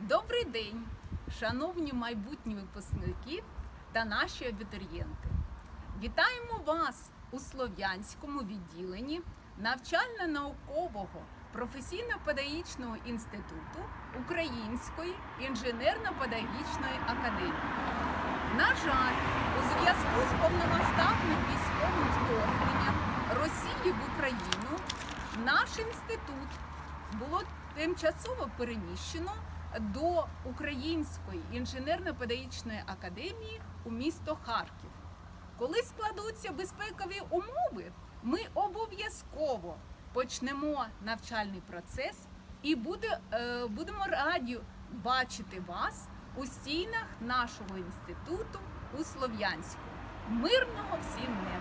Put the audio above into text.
Добрий день, шановні майбутні випускники та наші абітурієнти. Вітаємо вас у Слов'янському відділенні навчально-наукового професійно-педагогічного інституту Української інженерно-педагогічної академії. На жаль, у зв'язку з повномасштабним військовим вторгненням Росії в Україну наш інститут було тимчасово переміщено до Української інженерно-педагогічної академії у місто Харків. Коли складуться безпекові умови, ми обов'язково почнемо навчальний процес і буде, е, будемо раді бачити вас у стінах нашого інституту у Слов'янську. Мирного всім! Вітаємо!